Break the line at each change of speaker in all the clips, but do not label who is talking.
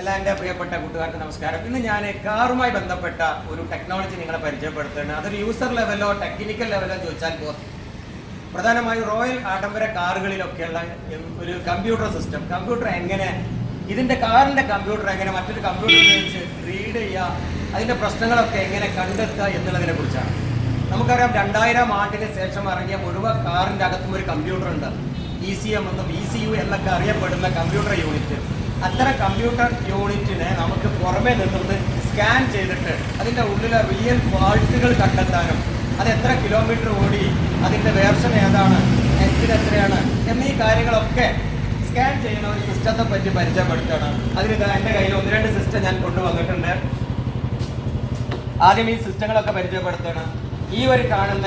എല്ലാ എന്റെ പ്രിയപ്പെട്ട കൂട്ടുകാർക്ക് നമസ്കാരം. ഇന്ന് ഞാൻ കാറുമായി ബന്ധപ്പെട്ട ഒരു ടെക്നോളജി നിങ്ങളെ പരിചയപ്പെടുത്തുകയാണ്. അതൊരു യൂസർ ലെവലോ ടെക്നിക്കൽ ലെവലോ ചോദിച്ചാൽ പോകും പ്രധാനമായും റോയൽ ആഡംബര കാറുകളിലൊക്കെയുള്ള ഒരു കമ്പ്യൂട്ടർ സിസ്റ്റം കമ്പ്യൂട്ടർ എങ്ങനെ ഇതിന്റെ കാറിന്റെ കമ്പ്യൂട്ടർ എങ്ങനെ മറ്റൊരു കമ്പ്യൂട്ടർ ഉപയോഗിച്ച് റീഡ് ചെയ്യുക അതിന്റെ പ്രശ്നങ്ങളൊക്കെ എങ്ങനെ കണ്ടെത്തുക എന്നുള്ളതിനെ കുറിച്ചാണ്. നമുക്കറിയാം രണ്ടായിരം ആണ്ടിന് ശേഷം ഇറങ്ങിയ മുഴുവൻ കാറിന്റെ അകത്തും ഒരു കമ്പ്യൂട്ടർ ഉണ്ട്. ഇ സി എം എന്നും ഇ സി യു എന്നൊക്കെ അറിയപ്പെടുന്ന കമ്പ്യൂട്ടർ യൂണിറ്റ് അത്തരം കമ്പ്യൂട്ടർ യൂണിറ്റിനെ നമുക്ക് പുറമേ നിന്നിട്ട് സ്കാൻ ചെയ്തിട്ട് അതിന്റെ ഉള്ളിലെ റിയൽ ഫാൾട്ടുകൾ കണ്ടെത്താനും അത് എത്ര കിലോമീറ്റർ ഓടി അതിന്റെ വേർഷൻ ഏതാണ് എഞ്ചിൻ എത്രയാണ് എന്നീ കാര്യങ്ങളൊക്കെ സ്കാൻ ചെയ്യുന്ന ഒരു സിസ്റ്റത്തെ പറ്റി പരിചയപ്പെടുത്തണം. അതിന് എന്റെ കയ്യിൽ ഒന്ന് രണ്ട് സിസ്റ്റം ഞാൻ കൊണ്ടുവന്നിട്ടുണ്ട്. ആദ്യം ഈ സിസ്റ്റങ്ങളൊക്കെ പരിചയപ്പെടുത്തണം. ഈ ഒരു കാണുന്ന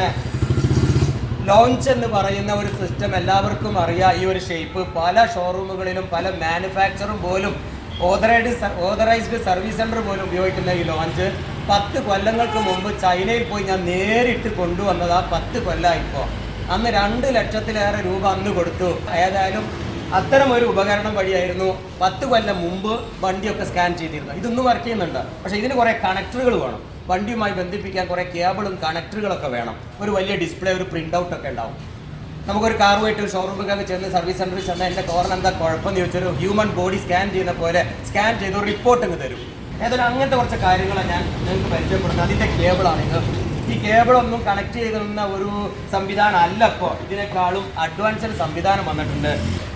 ലോഞ്ച് എന്ന് പറയുന്ന ഒരു സിസ്റ്റം എല്ലാവർക്കും അറിയാം. ഈ ഒരു ഷേപ്പ് പല ഷോറൂമുകളിലും പല മാനുഫാക്ചറും പോലും ഓതറൈഡ് ഓതറൈസ്ഡ് സർവീസ് സെന്റർ പോലും ഉപയോഗിക്കുന്ന ഈ ലോഞ്ച് പത്ത് കൊല്ലങ്ങൾക്ക് മുമ്പ് ചൈനയിൽ പോയി ഞാൻ നേരിട്ട് കൊണ്ടുവന്നത് ആ പത്ത് കൊല്ലമായി ഇപ്പോൾ അന്ന് രണ്ട് ലക്ഷത്തിലേറെ രൂപ അന്ന് കൊടുത്തു. ഏതായാലും അത്തരം ഒരു ഉപകരണം വഴിയായിരുന്നു പത്ത് കൊല്ലം മുമ്പ് വണ്ടിയൊക്കെ സ്കാൻ ചെയ്തിരുന്നത്. ഇതൊന്നും വർക്ക് ചെയ്യുന്നുണ്ട്. പക്ഷേ ഇതിന് കുറേ കണക്ടറുകൾ വേണം. വണ്ടിയുമായി ബന്ധിപ്പിക്കാൻ കുറേ കേബിളും കണക്ടറുകളൊക്കെ വേണം. ഒരു വലിയ ഡിസ്പ്ലേ ഒരു പ്രിന്റ് ഔട്ട് ഒക്കെ ഉണ്ടാവും. നമുക്കൊരു കാറുമായിട്ട് ഒരു ഷോറൂമിലൊക്കെ ചെന്ന് സർവീസ് സെന്ററിൽ ചെന്ന് എന്റെ കോറിന് എന്താ കുഴപ്പമെന്ന് ചോദിച്ചൊരു ഹ്യൂമൻ ബോഡി സ്കാൻ ചെയ്യുന്ന പോലെ സ്കാൻ ചെയ്ത് ഒരു റിപ്പോർട്ട് അങ്ങ് തരും. ഏതായാലും അങ്ങനത്തെ കുറച്ച് കാര്യങ്ങളാണ് ഞാൻ നിങ്ങൾക്ക് പരിചയപ്പെടുന്നത്. അതിന്റെ കേബിളാണ് ഈ കേബിളൊന്നും കണക്ട് ചെയ്യുന്ന ഒരു സംവിധാനം അല്ല ഇപ്പോൾ ഇതിനേക്കാളും അഡ്വാൻസ്ഡ് സംവിധാനം വന്നിട്ടുണ്ട്.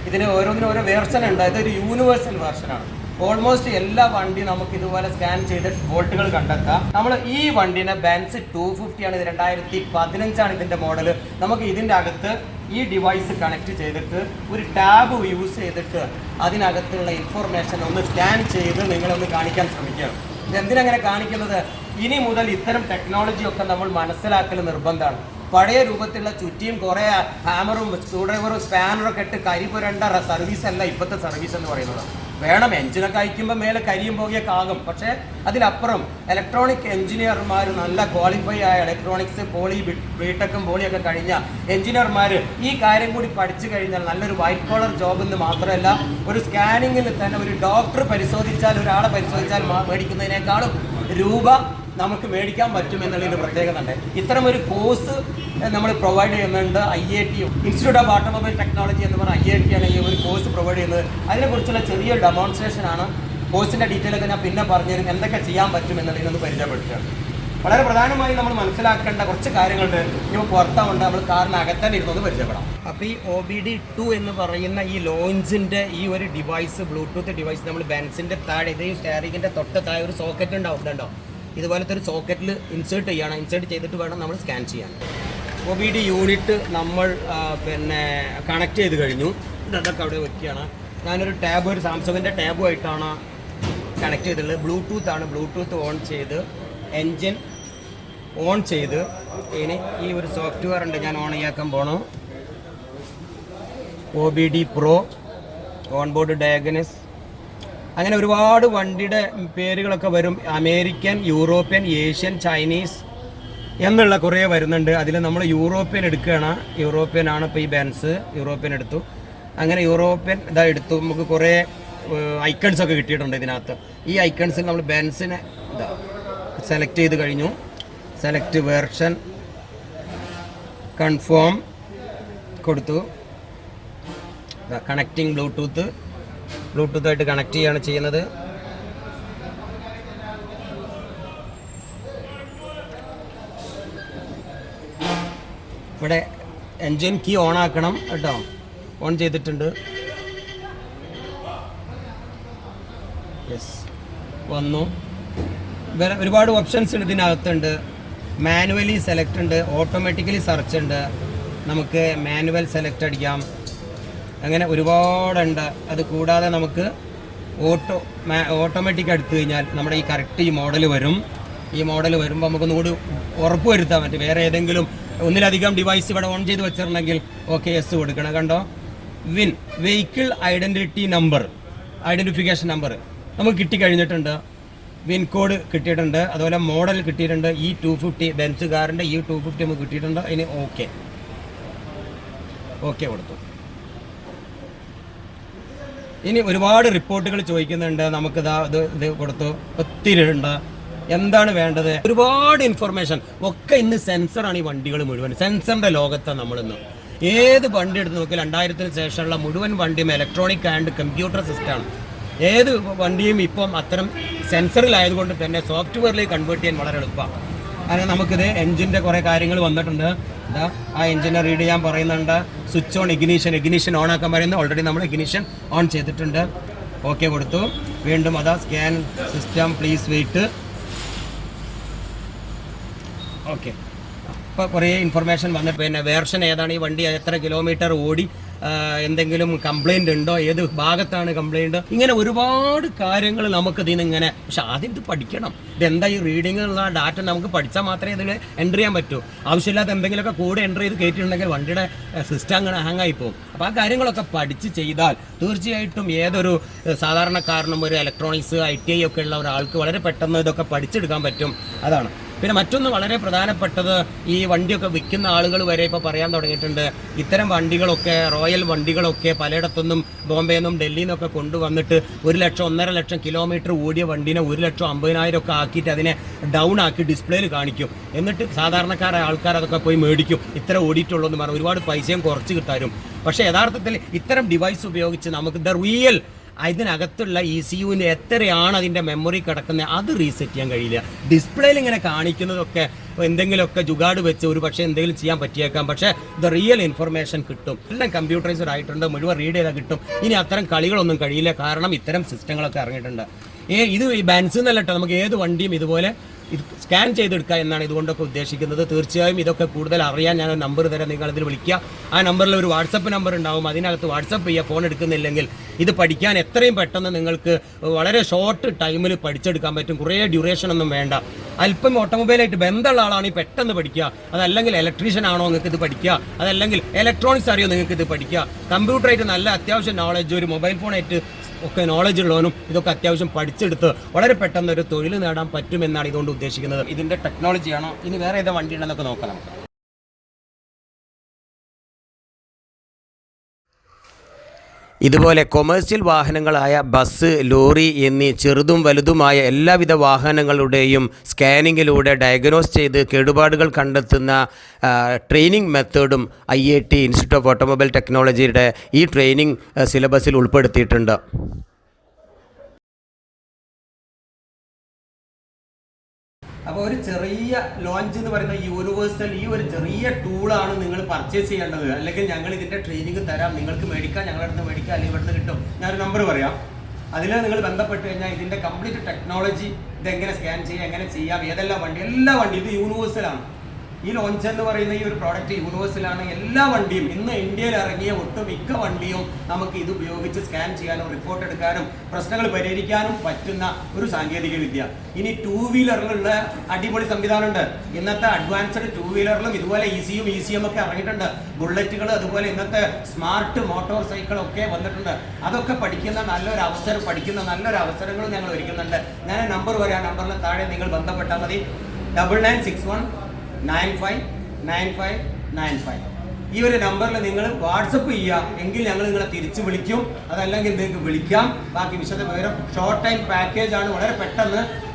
ഇതിന് ഓരോന്നിനും ഓരോ വേർഷൻ ഉണ്ട്. അതൊരു യൂണിവേഴ്സൽ വേർഷനാണ് ഓൾമോസ്റ്റ് എല്ലാ വണ്ടി നമുക്ക് ഇതുപോലെ സ്കാൻ ചെയ്ത് വോൾട്ടുകൾ കണ്ടെത്താം. നമ്മൾ ഈ വണ്ടിനെ ബെൻസ് ടു ആണ് ഇത് രണ്ടായിരത്തി പതിനഞ്ചാണ് ഇതിന്റെ മോഡൽ നമുക്ക് ഇതിന്റെ അകത്ത് ഈ ഡിവൈസ് കണക്ട് ചെയ്തിട്ട് ഒരു ടാബ് യൂസ് ചെയ്തിട്ട് അതിനകത്തുള്ള ഇൻഫർമേഷൻ ഒന്ന് സ്കാൻ ചെയ്ത് നിങ്ങളൊന്ന് കാണിക്കാൻ ശ്രമിക്കുക ഇതെന്തിനങ്ങനെ കാണിക്കുന്നത്? ഇനി മുതൽ ഇത്തരം ടെക്നോളജി ഒക്കെ നമ്മൾ മനസ്സിലാക്കൽ നിർബന്ധമാണ്. പഴയ രൂപത്തിലുള്ള ചുറ്റിയും കുറേ ഹാമറും സ്ക്രൂ ഡ്രൈവറും സ്പാനറും ഒക്കെ ഇട്ട് കരി പുരണ്ട സർവീസ് അല്ല ഇപ്പോഴത്തെ സർവീസ് എന്ന് പറയുന്നത്. വേണം എഞ്ചിനൊക്കെ അയക്കുമ്പോൾ മേലെ കരിയും പോകുകയൊക്കെ ആകും. പക്ഷേ അതിലപ്പുറം ഇലക്ട്രോണിക് എഞ്ചിനീയർമാർ നല്ല ക്വാളിഫൈ ആയ ഇലക്ട്രോണിക്സ് പോളി ബിടെക്കും പോളിയൊക്കെ കഴിഞ്ഞ എഞ്ചിനീയർമാർ ഈ കാര്യം കൂടി പഠിച്ചു കഴിഞ്ഞാൽ നല്ലൊരു വൈറ്റ് കോളർ ജോബ് എന്ന് മാത്രമല്ല ഒരു സ്കാനിങ്ങിൽ തന്നെ ഒരു ഡോക്ടർ പരിശോധിച്ചാൽ ഒരാളെ പരിശോധിച്ചാൽ മേടിക്കുന്നതിനേക്കാളും രൂപ നമുക്ക് മേടിക്കാൻ പറ്റും എന്നുള്ളതിന്റെ പ്രത്യേകത ഉണ്ട് ഇത്തരം ഒരു കോഴ്സ് നമ്മൾ പ്രൊവൈഡ് ചെയ്യുന്നുണ്ട് I I T institute of automobile technology എന്ന് പറഞ്ഞ ഐ ഐ ടി ആണെങ്കിൽ ഒരു കോഴ്സ് പ്രൊവൈഡ് ചെയ്യുന്നത്. അതിനെക്കുറിച്ചുള്ള ചെറിയ ഡെമോൺസ്ട്രേഷൻ ആണ്. കോഴ്സിന്റെ ഡീറ്റെയിലൊക്കെ ഞാൻ പിന്നെ പറഞ്ഞുതരും എന്തൊക്കെ ചെയ്യാൻ പറ്റും എന്നുള്ളതിനൊന്ന് പരിചയപ്പെടുത്തുകയാണ് വളരെ പ്രധാനമായി നമ്മൾ മനസ്സിലാക്കേണ്ട കുറച്ച് കാര്യങ്ങളുണ്ട്. ഇനി പുറത്താവുണ്ട്. നമ്മൾ കാറിനകത്തന്നെ ഇരുന്നത് പരിചയപ്പെടാം. അപ്പോൾ ഈ ഒ ബി ഡി ടു എന്ന് പറയുന്ന ഈ ലോഞ്ചിന്റെ ഈ ഒരു ഡിവൈസ് ബ്ലൂടൂത്ത് ഡിവൈസ് നമ്മൾ ബെൻസിന്റെ താഴെ ഇത് ഈ സ്റ്റാരിങ്ങിന്റെ തൊട്ട് താഴെ ഒരു സോക്കറ്റ് ഉണ്ടാവും. ഇതുണ്ടോ ഇതുപോലത്തെ ഒരു സോക്കറ്റിൽ ഇൻസേർട്ട് ചെയ്യണം. ഇൻസേർട്ട് ചെയ്തിട്ട് വേണം നമ്മൾ സ്കാൻ ചെയ്യാൻ. ഒ ബി ഡി യൂണിറ്റ് നമ്മൾ പിന്നെ കണക്ട് ചെയ്ത് കഴിഞ്ഞു. ഇതൊക്കെ അവിടെ വയ്ക്കുകയാണ് ഞാനൊരു ടാബ് ഒരു സാംസങ്ങിന്റെ ടാബുമായിട്ടാണ് കണക്ട് ചെയ്തിട്ടുള്ളത്. ബ്ലൂടൂത്ത് ആണ്. ബ്ലൂടൂത്ത് ഓൺ ചെയ്ത് എൻജിൻ ഓൺ ചെയ്ത്. ഇനി ഈ ഒരു സോഫ്റ്റ്വെയർ ഉണ്ട്. ഞാൻ ഓൺ ചെയ്യാക്കാൻ പോണു. O B D pro on board diagnose അങ്ങനെ ഒരുപാട് വണ്ടിയുടെ പേരുകളൊക്കെ വരും. അമേരിക്കൻ യൂറോപ്യൻ ഏഷ്യൻ ചൈനീസ് എന്നുള്ള കുറേ വരുന്നുണ്ട്. അതിൽ നമ്മൾ യൂറോപ്യൻ എടുക്കുകയാണ്. യൂറോപ്യൻ ആണ് ഇപ്പോൾ ഈ ബെൻസ്. യൂറോപ്യൻ എടുത്തു. അങ്ങനെ യൂറോപ്യൻ ഇതാ എടുത്തു. നമുക്ക് കുറേ ഐക്കൺസ് ഒക്കെ കിട്ടിയിട്ടുണ്ട് ഇതിനകത്ത്. ഈ ഐക്കൺസിൽ നമ്മൾ ബെൻസിനെ ഇതാ സെലക്ട് ചെയ്ത് കഴിഞ്ഞു. സെലക്ട് വേർഷൻ കൺഫേം കൊടുത്തു. Connecting Bluetooth. ബ്ലൂടൂത്തായിട്ട് കണക്ട് ചെയ്യുകയാണ് ചെയ്യുന്നത്. ഇവിടെ എൻജിൻ കീ ഓൺ ആക്കണം കേട്ടോ. ഓൺ ചെയ്തിട്ടുണ്ട്. യെസ് വന്നു. വേറെ ഒരുപാട് ഓപ്ഷൻസ് ഇതിനകത്തുണ്ട്. മാനുവലി സെലക്ട് ഉണ്ട്. ഓട്ടോമാറ്റിക്കലി സെർച്ച് ഉണ്ട്. നമുക്ക് മാനുവൽ സെലക്ട് അടിക്കാം. അങ്ങനെ ഒരുപാടുണ്ട്. അത് കൂടാതെ നമുക്ക് ഓട്ടോ ഓട്ടോമാറ്റിക് എടുത്തു കഴിഞ്ഞാൽ നമ്മുടെ ഈ കറക്റ്റ് ഈ മോഡൽ വരും. ഈ മോഡൽ വരുമ്പോൾ നമുക്കൊന്നുകൂടി ഉറപ്പ് വരുത്താൻ പറ്റും. വേറെ ഏതെങ്കിലും ഒന്നിലധികം ഡിവൈസ് ഇവിടെ ഓൺ ചെയ്ത് വെച്ചിട്ടുണ്ടെങ്കിൽ ഓക്കെ എസ് കൊടുക്കണം. കണ്ടോ? VIN vehicle identity number identification number നമുക്ക് കിട്ടിക്കഴിഞ്ഞിട്ടുണ്ട് വിൻ കോഡ് കിട്ടിയിട്ടുണ്ട്. അതുപോലെ മോഡൽ കിട്ടിയിട്ടുണ്ട്. ഈ ടു ഫിഫ്റ്റി ബെൻസ് കാറിന്റെ ഈ ടു ഫിഫ്റ്റി നമുക്ക് കിട്ടിയിട്ടുണ്ട്. ഇനി ഓക്കെ ഓക്കെ കൊടുത്തു. ഇനി ഒരുപാട് റിപ്പോർട്ടുകൾ ചോദിക്കുന്നുണ്ട്. നമുക്ക് ഇതാ ഇത് ഇത് കൊടുത്തു. ഒത്തിരി ഉണ്ട് എന്താണ് വേണ്ടത്? ഒരുപാട് ഇൻഫർമേഷൻ ഒക്കെ ഇന്ന് സെൻസറാണ് ഈ വണ്ടികൾ മുഴുവൻ. സെൻസറിന്റെ ലോകത്താണ് നമ്മളിന്ന്. ഏത് വണ്ടി എടുത്ത് നോക്കിയാൽ രണ്ടായിരത്തിന് ശേഷമുള്ള മുഴുവൻ വണ്ടിയും ഇലക്ട്രോണിക് ആൻഡ് കമ്പ്യൂട്ടർ സിസ്റ്റമാണ് ഏത് വണ്ടിയും ഇപ്പം അത്തരം സെൻസറിലായതുകൊണ്ട് തന്നെ സോഫ്റ്റ്വെയറിലേക്ക് കൺവേർട്ട് ചെയ്യാൻ വളരെ എളുപ്പമാണ് കാരണം നമുക്കിത് എഞ്ചിന്റെ കുറേ കാര്യങ്ങൾ വന്നിട്ടുണ്ട്. എന്താ ആ എഞ്ചിനെ റീഡ് ചെയ്യാൻ പറയുന്നുണ്ട്. Switch on ignition ignition on ആക്കാൻ പറയുന്നത് ഓൾറെഡി നമ്മൾ ഇഗ്നീഷൻ ഓൺ ചെയ്തിട്ടുണ്ട്. ഓക്കെ കൊടുത്തു. വീണ്ടും അതാ scan system please wait okay ഇപ്പോൾ കുറേ ഇൻഫർമേഷൻ വന്നിട്ട് പിന്നെ വേർഷൻ ഏതാണ്? ഈ വണ്ടി എത്ര കിലോമീറ്റർ ഓടി? എന്തെങ്കിലും കംപ്ലൈന്റ് ഉണ്ടോ? ഏത് ഭാഗത്താണ് കംപ്ലൈന്റ് ഇങ്ങനെ ഒരുപാട് കാര്യങ്ങൾ നമുക്ക് ഇതിന് ഇങ്ങനെ പക്ഷെ ആദ്യം ഇത് പഠിക്കണം. ഇതെന്താ ഈ റീഡിംഗ് ഉള്ള ഡാറ്റ നമുക്ക് പഠിച്ചാൽ മാത്രമേ ഇതിൽ എന്റർ ചെയ്യാൻ പറ്റൂ. ആവശ്യമില്ലാത്ത എന്തെങ്കിലുമൊക്കെ കൂടെ എന്റർ ചെയ്ത് കയറ്റിയിട്ടുണ്ടെങ്കിൽ വണ്ടിയുടെ സിസ്റ്റം അങ്ങനെ ഹാങ് ആയി പോകും. അപ്പോൾ ആ കാര്യങ്ങളൊക്കെ പഠിച്ച് ചെയ്താൽ തീർച്ചയായിട്ടും ഏതൊരു സാധാരണക്കാരനും ഒരു ഇലക്ട്രോണിക്സ് ഐ ടി ഐ ഒക്കെ ഉള്ള ഒരാൾക്ക് വളരെ പെട്ടെന്ന് ഇതൊക്കെ പഠിച്ചെടുക്കാൻ പറ്റും. അതാണ്. പിന്നെ മറ്റൊന്ന് വളരെ പ്രധാനപ്പെട്ടത് ഈ വണ്ടിയൊക്കെ വിൽക്കുന്ന ആളുകൾ വരെ ഇപ്പോൾ പറയാൻ തുടങ്ങിയിട്ടുണ്ട്. ഇത്തരം വണ്ടികളൊക്കെ റോയൽ വണ്ടികളൊക്കെ പലയിടത്തുനിന്നും ബോംബെയിൽ നിന്നും ഡൽഹിയിൽ നിന്നൊക്കെ കൊണ്ടുവന്നിട്ട് ഒരു ലക്ഷം ഒന്നര ലക്ഷം കിലോമീറ്റർ ഓടിയ വണ്ടീനെ ഒരു ലക്ഷം അമ്പതിനായിരം ഒക്കെ ആക്കിയിട്ട് അതിനെ ഡൗൺ ആക്കി ഡിസ്പ്ലേയിൽ കാണിക്കും. എന്നിട്ട് സാധാരണക്കാരായ ആൾക്കാർ അതൊക്കെ പോയി മേടിക്കും. ഇത്ര ഓടിയിട്ടുള്ളൂ എന്ന് പറഞ്ഞാൽ ഒരുപാട് പൈസയും കുറച്ച് കിട്ടാനും. പക്ഷേ യഥാർത്ഥത്തിൽ ഇത്തരം ഡിവൈസ് ഉപയോഗിച്ച് നമുക്ക് ദ റിയൽ ഇതിനകത്തുള്ള ഇ സി യുവിന്റെ എത്രയാണ് അതിന്റെ മെമ്മറി കിടക്കുന്നത്? അത് റീസെറ്റ് ചെയ്യാൻ കഴിയില്ല. ഡിസ്പ്ലേയിൽ ഇങ്ങനെ കാണിക്കുന്നതൊക്കെ എന്തെങ്കിലുമൊക്കെ ജുഗാട് വെച്ച് ഒരു പക്ഷേ എന്തെങ്കിലും ചെയ്യാൻ പറ്റിയേക്കാം. പക്ഷേ ദ റിയൽ ഇൻഫർമേഷൻ കിട്ടും. എല്ലാം കമ്പ്യൂട്ടറൈസ്ഡ് ആയിട്ടുണ്ട്. മുഴുവൻ റീഡ് ചെയ്താൽ കിട്ടും. ഇനി അത്തരം കളികളൊന്നും കഴിയില്ല. കാരണം ഇത്തരം സിസ്റ്റങ്ങളൊക്കെ ഇറങ്ങിയിട്ടുണ്ട്. ഏ ഇത് ബാൻസ് എന്നല്ല നമുക്ക് ഏത് വണ്ടിയും ഇതുപോലെ ഇത് സ്കാൻ ചെയ്തെടുക്കുക എന്നാണ് ഇതുകൊണ്ടൊക്കെ ഉദ്ദേശിക്കുന്നത്. തീർച്ചയായും ഇതൊക്കെ കൂടുതൽ അറിയാൻ ഞാൻ നമ്പർ തരാം. നിങ്ങൾ ഇതിൽ വിളിക്കുക. ആ നമ്പറിൽ ഒരു വാട്സപ്പ് നമ്പർ ഉണ്ടാവും. അതിനകത്ത് വാട്സപ്പ് ചെയ്യുക ഫോൺ എടുക്കുന്നില്ലെങ്കിൽ ഇത് പഠിക്കാൻ എത്രയും പെട്ടെന്ന് നിങ്ങൾക്ക് വളരെ ഷോർട്ട് ടൈമിൽ പഠിച്ചെടുക്കാൻ പറ്റും. കുറേ ഡ്യൂറേഷൻ ഒന്നും വേണ്ട. അല്പം ഓട്ടോമൊബൈലായിട്ട് ബന്ധമുള്ള ആളാണെങ്കിൽ പെട്ടെന്ന് പഠിക്കുക. അതല്ലെങ്കിൽ ഇലക്ട്രീഷ്യൻ ആണോ നിങ്ങൾക്ക് ഇത് പഠിക്കുക. അതല്ലെങ്കിൽ ഇലക്ട്രോണിക്സ് അറിയോ നിങ്ങൾക്ക് ഇത് പഠിക്കുക. കമ്പ്യൂട്ടറായിട്ട് നല്ല അത്യാവശ്യം നോളജ് ഒരു മൊബൈൽ ഫോണായിട്ട് ഒക്കെ നോളജ് ഉള്ളവനും ഇതൊക്കെ അത്യാവശ്യം പഠിച്ചെടുത്ത് വളരെ പെട്ടെന്ന് ഒരു തൊഴിൽ നേടാൻ പറ്റുമെന്നാണ് ഇതുകൊണ്ട് ഉദ്ദേശിക്കുന്നത്. ഇതിന്റെ ടെക്നോളജിയാണോ ഇനി വേറെ ഏതാ വണ്ടി ഉണ്ടെന്നൊക്കെ നോക്കാം നമുക്ക്. ഇതുപോലെ കൊമേഴ്സ്യൽ വാഹനങ്ങളായ ബസ് ലോറി എന്നീ ചെറുതും വലുതുമായ എല്ലാവിധ വാഹനങ്ങളുടെയും സ്കാനിങ്ങിലൂടെ ഡയഗ്നോസ് ചെയ്ത് കേടുപാടുകൾ കണ്ടെത്തുന്ന training മെത്തേഡും I I T institute of automobile ടെക്നോളജിയുടെ ഈ ട്രെയിനിങ് സിലബസിൽ ഉൾപ്പെടുത്തിയിട്ടുണ്ട്. ലോഞ്ച് എന്ന് പറയുന്ന യൂണിവേഴ്സൽ ഈ ഒരു ചെറിയ ടൂളാണ് നിങ്ങൾ പർച്ചേസ് ചെയ്യേണ്ടത്. അല്ലെങ്കിൽ ഞങ്ങൾ ഇതിന്റെ ട്രെയിനിങ് തരാം. നിങ്ങൾക്ക് മേടിക്കാം ഞങ്ങളുടെ അടുത്ത് മേടിക്കാം അല്ലെങ്കിൽ ഇവിടുന്ന് കിട്ടും. ഞാനൊരു നമ്പർ പറയാം. അതിൽ നിങ്ങൾ ബന്ധപ്പെട്ട് കഴിഞ്ഞാൽ ഇതിന്റെ കംപ്ലീറ്റ് ടെക്നോളജി എങ്ങനെ സ്കാൻ ചെയ്യാം എങ്ങനെ ചെയ്യാം ഏതെല്ലാം വണ്ടി എല്ലാ വണ്ടി ഇത് യൂണിവേഴ്സലാണ് ഈ ലോഞ്ച് എന്ന് പറയുന്ന ഈ ഒരു പ്രോഡക്റ്റ് യൂണിവേഴ്സലാണ് എല്ലാ വണ്ടിയും ഇന്ന് ഇന്ത്യയിൽ ഇറങ്ങിയ ഒട്ടുമിക്ക വണ്ടിയും നമുക്ക് ഇത് ഉപയോഗിച്ച് സ്കാൻ ചെയ്യാനും റിപ്പോർട്ട് എടുക്കാനും പ്രശ്നങ്ങൾ പരിഹരിക്കാനും പറ്റുന്ന ഒരു സാങ്കേതിക വിദ്യ. ഇനി ടൂ വീലറിലുള്ള അടിപൊളി സംവിധാനമുണ്ട്. ഇന്നത്തെ അഡ്വാൻസ്ഡ് ടൂ വീലറിലും ഇതുപോലെ ഇ സിയും ഒക്കെ ഇറങ്ങിയിട്ടുണ്ട്. ബുള്ളറ്റുകൾ അതുപോലെ ഇന്നത്തെ സ്മാർട്ട് മോട്ടോർ സൈക്കിളൊക്കെ വന്നിട്ടുണ്ട്. അതൊക്കെ പഠിക്കുന്ന നല്ലൊരു അവസരം പഠിക്കുന്ന നല്ലൊരു അവസരങ്ങളും ഞങ്ങൾ ഒരുക്കുന്നുണ്ട്. ഞാൻ നമ്പർ പറയാം. നമ്പറിന് താഴെ നിങ്ങൾ ബന്ധപ്പെട്ടാൽ മതി. Double nine six one nine five nine five nine five. ഈ ഒരു നമ്പറിൽ നിങ്ങൾ വാട്സപ്പ് ചെയ്യുക. എങ്കിൽ ഞങ്ങൾ നിങ്ങളെ തിരിച്ചു വിളിക്കും. അതല്ലെങ്കിൽ നിങ്ങൾക്ക് വിളിക്കാം. ബാക്കി വിശദ വിവരം ഷോർട്ട് ടൈം പാക്കേജ് ആണ്. വളരെ പെട്ടെന്ന്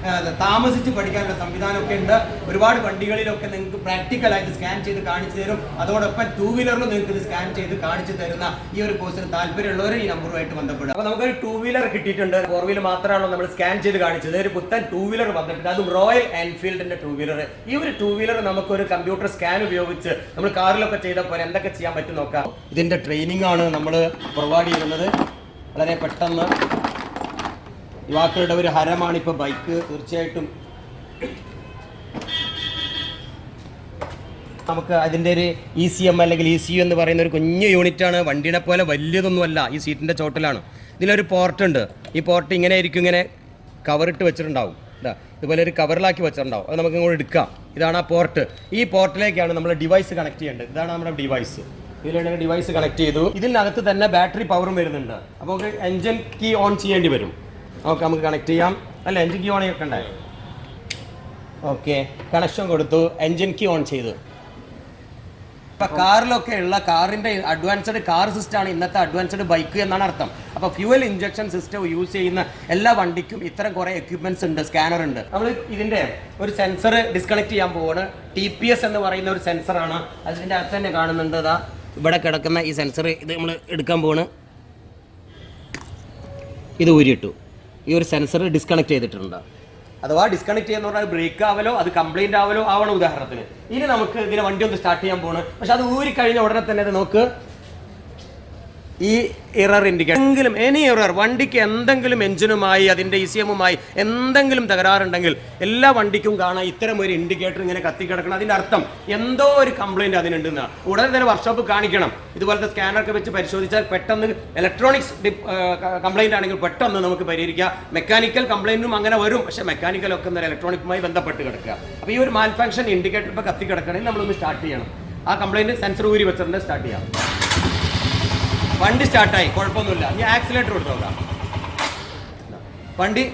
താമസിച്ച് പഠിക്കാനുള്ള സംവിധാനമൊക്കെ ഉണ്ട്. ഒരുപാട് വണ്ടികളിലൊക്കെ നിങ്ങൾക്ക് പ്രാക്ടിക്കലായിട്ട് സ്കാൻ ചെയ്ത് കാണിച്ചു തരും. അതോടൊപ്പം ടൂ വീലറിലും നിങ്ങൾക്ക് ഇത് സ്കാൻ ചെയ്ത് കാണിച്ചു തരുന്ന ഈ ഒരു കോഴ്സിന് താല്പര്യമുള്ളവർ ഈ നമ്പറുമായിട്ട് ബന്ധപ്പെടുക. അപ്പോൾ നമുക്കൊരു ടൂ വീലർ കിട്ടിയിട്ടുണ്ട്. ഫോർ വീലർ മാത്രമാണോ നമ്മൾ സ്കാൻ ചെയ്ത് കാണിച്ചത്? ഒരു പുത്തൻ ടൂ വീലർ വന്നിട്ടുണ്ട്. അതും റോയൽ എൻഫീൽഡിന്റെ ടൂ വീലർ ഈ ഒരു ടൂ വീലർ നമുക്ക് ഒരു കമ്പ്യൂട്ടർ സ്കാൻ ഉപയോഗിച്ച് നമ്മൾ കാറിലൊക്കെ ചെയ്ത പോലെ എന്തൊക്കെ ചെയ്യാൻ പറ്റും നോക്കാം. ഇതിന്റെ ട്രെയിനിങ് ആണ് നമ്മൾ പ്രൊവൈഡ് ചെയ്യുന്നത്. വളരെ പെട്ടെന്ന് യുവാക്കളുടെ ഒരു ഹരമാണ് ഇപ്പോൾ ബൈക്ക്. തീർച്ചയായിട്ടും നമുക്ക് അതിന്റെ ഒരു ഇ സി എം അല്ലെങ്കിൽ ഇ സി യു എന്ന് പറയുന്ന ഒരു കുഞ്ഞു യൂണിറ്റാണ്. വണ്ടിയുടെ പോലെ വലിയതൊന്നുമല്ല ഈ സീറ്റിന്റെ ചോട്ടിലാണ്. ഇതിലൊരു പോർട്ട് ഉണ്ട്. ഈ പോർട്ട് ഇങ്ങനെ ആയിരിക്കും ഇങ്ങനെ കവറിട്ട് വെച്ചിട്ടുണ്ടാവും. ഇതാ ഇതുപോലെ ഒരു കവറിലാക്കി വെച്ചിട്ടുണ്ടാവും. അത് നമുക്ക് ഇങ്ങോട്ട് എടുക്കാം. ഇതാണ് ആ പോർട്ട് ഈ പോർട്ടിലേക്കാണ് നമ്മൾ ഡിവൈസ് കണക്ട് ചെയ്യേണ്ടത്. ഇതാണ് നമ്മുടെ ഡിവൈസ് ഇതിലാണ് ഡിവൈസ് കണക്ട് ചെയ്തു. ഇതിനകത്ത് തന്നെ ബാറ്ററി പവറും വരുന്നുണ്ട്. അപ്പോൾ നമുക്ക് എൻജിൻ കീ ഓൺ ചെയ്യേണ്ടി വരും. ഓക്കെ നമുക്ക് കണക്ട് ചെയ്യാം. അല്ല എൻജിൻ കീ ഓൺ ചെയ്യണ്ടേ ഓക്കെ കണക്ഷൻ കൊടുത്തു. എൻജിൻ കീ ഓൺ ചെയ്തു. ഇപ്പൊ കാറിലൊക്കെ ഉള്ള കാറിന്റെ അഡ്വാൻസ്ഡ് കാർ സിസ്റ്റം ആണ് ഇന്നത്തെ അഡ്വാൻസ്ഡ് ബൈക്ക് എന്നാണ് അർത്ഥം. അപ്പൊ ഫ്യൂവൽ ഇഞ്ചക്ഷൻ സിസ്റ്റം യൂസ് ചെയ്യുന്ന എല്ലാ വണ്ടിക്കും ഇത്തരം കുറെ എക്യുപ്മെന്റ്സ് ഉണ്ട് സ്കാനർ ഉണ്ട്. നമ്മൾ ഇതിന്റെ ഒരു സെൻസർ ഡിസ്കണക്ട് ചെയ്യാൻ പോവാണ്. ടി പി എസ് എന്ന് പറയുന്ന ഒരു സെൻസറാണ് അതിന്റെ അകത്ത് തന്നെ കാണുന്നുണ്ട് ഇവിടെ കിടക്കുന്ന ഈ സെൻസർ ഇത് നമ്മൾ എടുക്കാൻ പോവാണ്. ഇത് ഊരിയിട്ടു. ഈ ഒരു സെൻസർ ഡിസ്കണക്ട് ചെയ്തിട്ടുണ്ട്. അഥവാ ഡിസ്കണക്ട് ചെയ്യുന്ന പറഞ്ഞാൽ ബ്രേക്ക് ആവലോ അത് കംപ്ലൈന്റ് ആവലോ ആവണം ഉദാഹരണത്തിന്. ഇനി നമുക്ക് ഇതിനെ വണ്ടി ഒന്ന് സ്റ്റാർട്ട് ചെയ്യാൻ പോണ്. പക്ഷെ അത് ഊരി കഴിഞ്ഞ ഉടനെ തന്നെ നമുക്ക് ഈ ഇറർ ഇൻഡിക്കേറ്റർ എന്തെങ്കിലും എനി ഇറർ വണ്ടിക്ക് എന്തെങ്കിലും എഞ്ചിനുമായി അതിന്റെ ഇ സി എമ്മുമായി എന്തെങ്കിലും തകരാറുണ്ടെങ്കിൽ എല്ലാ വണ്ടിക്കും കാണാം ഇത്തരം ഒരു ഇൻഡിക്കേറ്റർ ഇങ്ങനെ കത്തിക്കിടക്കണം. അതിന്റെ അർത്ഥം എന്തോ ഒരു കംപ്ലയിന്റ് അതിനുണ്ടെന്ന്. ഉടനെ തന്നെ വർക്ക്ഷോപ്പ് കാണിക്കണം. ഇതുപോലത്തെ സ്കാനറൊക്കെ വെച്ച് പരിശോധിച്ചാൽ പെട്ടെന്ന് ഇലക്ട്രോണിക്സ് കംപ്ലയിന്റ് ആണെങ്കിൽ പെട്ടെന്ന് നമുക്ക് പരിഹരിക്കാം. മെക്കാനിക്കൽ കംപ്ലയിന്റും അങ്ങനെ വരും. പക്ഷേ മെക്കാനിക്കലൊക്കെ നേരെ ഇലക്ട്രോണിക്കുമായി ബന്ധപ്പെട്ട് കിടക്കുക. അപ്പോൾ ഈ ഒരു മാൽഫാങ്ഷൻ ഇൻഡിക്കേറ്റർ ഇപ്പോൾ കത്തിക്കിടക്കണമെങ്കിൽ നമ്മളൊന്ന് സ്റ്റാർട്ട് ചെയ്യണം. ആ കംപ്ലയിന്റ് സെൻസർ ഊരി വെച്ചിട്ടുണ്ട് സ്റ്റാർട്ട് ചെയ്യാം. വണ്ടി സ്റ്റാർട്ടായി. കുഴപ്പമൊന്നുമില്ല. ഇനി ആക്സിലേറ്റർ കൊടുത്ത് നോക്കാം. വണ്ടി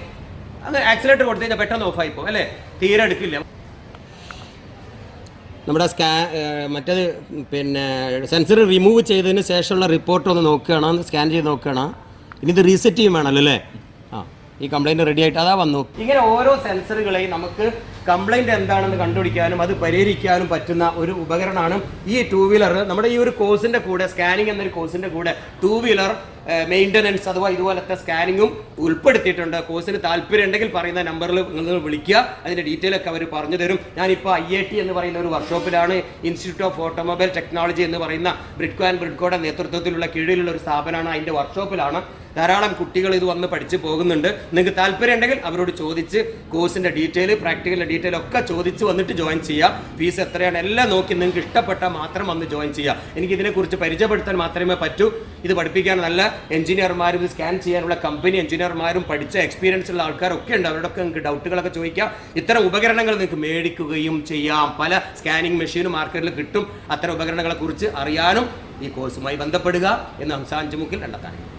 അങ്ങ് ആക്സിലേറ്റർ കൊടുത്തു കഴിഞ്ഞാൽ പെട്ടെന്ന് ഓഫ് ആയിപ്പോ അല്ലേ? തീരെ എടുക്കില്ല. നമ്മുടെ സ്കാ മറ്റേത് പിന്നെ സെൻസർ റിമൂവ് ചെയ്തതിന് ശേഷമുള്ള റിപ്പോർട്ട് ഒന്ന് നോക്കുകയാണ്. സ്കാൻ ചെയ്ത് നോക്കുകയാണ്. ഇനി ഇത് റീസെറ്റ് ചെയ്യും വേണമല്ലോ അല്ലേ? ആ ഈ കംപ്ലൈന്റ് റെഡി ആയിട്ട് അതാ വന്നു. ഇങ്ങനെ ഓരോ സെൻസറുകളെയും നമുക്ക് കംപ്ലൈന്റ് എന്താണെന്ന് കണ്ടുപിടിക്കാനും അത് പരിഹരിക്കാനും പറ്റുന്ന ഒരു ഉപകരണമാണ് ഈ ടൂ വീലർ നമ്മുടെ ഈ ഒരു കോഴ്സിന്റെ കൂടെ സ്കാനിങ് എന്നൊരു കോഴ്സിന്റെ കൂടെ ടൂ വീലർ മെയിന്റനൻസ് അഥവാ ഇതുപോലത്തെ സ്കാനിങ്ങും ഉൾപ്പെടുത്തിയിട്ടുണ്ട്. കോഴ്സിന് താല്പര്യം ഉണ്ടെങ്കിൽ പറയുന്ന നമ്പറിൽ നിങ്ങൾ വിളിക്കുക. അതിന്റെ ഡീറ്റെയിൽ ഒക്കെ അവർ പറഞ്ഞു തരും. ഞാനിപ്പോൾ ഐ ഐ ടി എന്ന് പറയുന്ന ഒരു വർക്ക്ഷോപ്പിലാണ് ഇൻസ്റ്റിറ്റ്യൂട്ട് ഓഫ് ഓട്ടോമൊബൈൽ ടെക്നോളജി എന്ന് പറയുന്ന ബ്രിഡ്കോ ആൻഡ് ബ്രിഡ്കോയുടെ നേതൃത്വത്തിലുള്ള കീഴിലുള്ള ഒരു സ്ഥാപനമാണ്. അതിന്റെ വർക്ക്ഷോപ്പിലാണ് ധാരാളം കുട്ടികൾ ഇത് വന്ന് പഠിച്ച് പോകുന്നുണ്ട്. നിങ്ങൾക്ക് താല്പര്യം ഉണ്ടെങ്കിൽ അവരോട് ചോദിച്ച് കോഴ്സിന്റെ ഡീറ്റെയിൽ പ്രാക്ടിക്കലിന്റെ ഡീറ്റെയിൽ ഒക്കെ ചോദിച്ച് വന്നിട്ട് ജോയിൻ ചെയ്യുക ഫീസ് എത്രയാണ് എല്ലാം നോക്കി നിങ്ങൾക്ക് ഇഷ്ടപ്പെട്ടാൽ മാത്രം വന്ന് ജോയിൻ ചെയ്യുക എനിക്ക് ഇതിനെക്കുറിച്ച് പരിചയപ്പെടുത്താൻ മാത്രമേ പറ്റൂ. ഇത് പഠിപ്പിക്കാൻ നല്ല എഞ്ചിനീയർമാരും ഇത് സ്കാൻ ചെയ്യാനുള്ള കമ്പനി എഞ്ചിനീയർമാരും പഠിച്ച എക്സ്പീരിയൻസ് ഉള്ള ആൾക്കാരൊക്കെ ഉണ്ട്. അവരോടൊക്കെ നിങ്ങൾക്ക് ഡൗട്ടുകളൊക്കെ ചോദിക്കാം. ഇത്തരം ഉപകരണങ്ങൾ നിങ്ങൾക്ക് മേടിക്കുകയും ചെയ്യാം. പല സ്കാനിങ് മെഷീനും മാർക്കറ്റിൽ കിട്ടും. അത്തരം ഉപകരണങ്ങളെക്കുറിച്ച് അറിയാനും ഈ കോഴ്സുമായി ബന്ധപ്പെടുക എന്ന് ഹംസാഞ്ചുമുക്കിൽ കണ്ടെത്താൻ